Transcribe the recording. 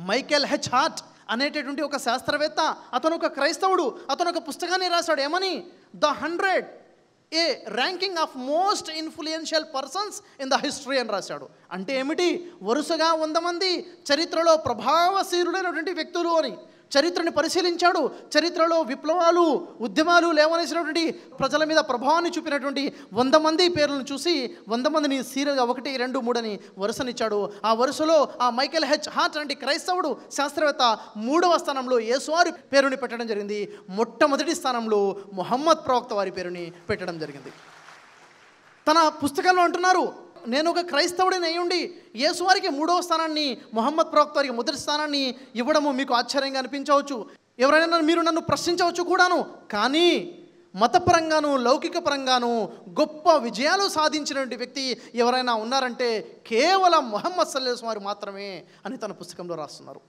Michael H heart అనేటటువంటి ఒక శాస్త్రవేత్త అతను ఒక క్రైస్తవుడు అతను ఒక పుస్తకాన్ని రాశాడు. ఏమని? The hundred a ranking of most influential persons in the history అని రాశాడు. అంటే ఏమిటి? వరుసగా వంద మంది చరిత్రలో ప్రభావశీలుడైనటువంటి వ్యక్తులు అని. చరిత్రని పరిశీలించాడు. చరిత్రలో విప్లవాలు ఉద్యమాలు లేవనేసినటువంటి ప్రజల మీద ప్రభావాన్ని చూపినటువంటి వంద మంది పేర్లను చూసి వంద మందిని సీరియల్గా ఒకటి రెండు మూడని వరుసనిచ్చాడు. ఆ వరుసలో ఆ మైకేల్ హెచ్ హార్ట్ అంటే క్రైస్తవుడు శాస్త్రవేత్త మూడవ స్థానంలో యేసువారి పేరుని పెట్టడం జరిగింది. మొట్టమొదటి స్థానంలో మొహమ్మద్ ప్రవక్త వారి పేరుని పెట్టడం జరిగింది. తన పుస్తకంలో అంటున్నారు నేను ఒక క్రైస్తవుడిని అయ్యుండి యేసువారికి మూడవ స్థానాన్ని మొహమ్మద్ ప్రవక్త వారికి మొదటి స్థానాన్ని ఇవ్వడము మీకు ఆశ్చర్యంగా అనిపించవచ్చు. ఎవరైనా మీరు నన్ను ప్రశ్నించవచ్చు కూడాను. కానీ మతపరంగాను లౌకిక పరంగాను గొప్ప విజయాలు సాధించినటువంటి వ్యక్తి ఎవరైనా ఉన్నారంటే కేవలం మొహమ్మద్ సల్లేస్ వారు మాత్రమే అని తన పుస్తకంలో రాస్తున్నారు.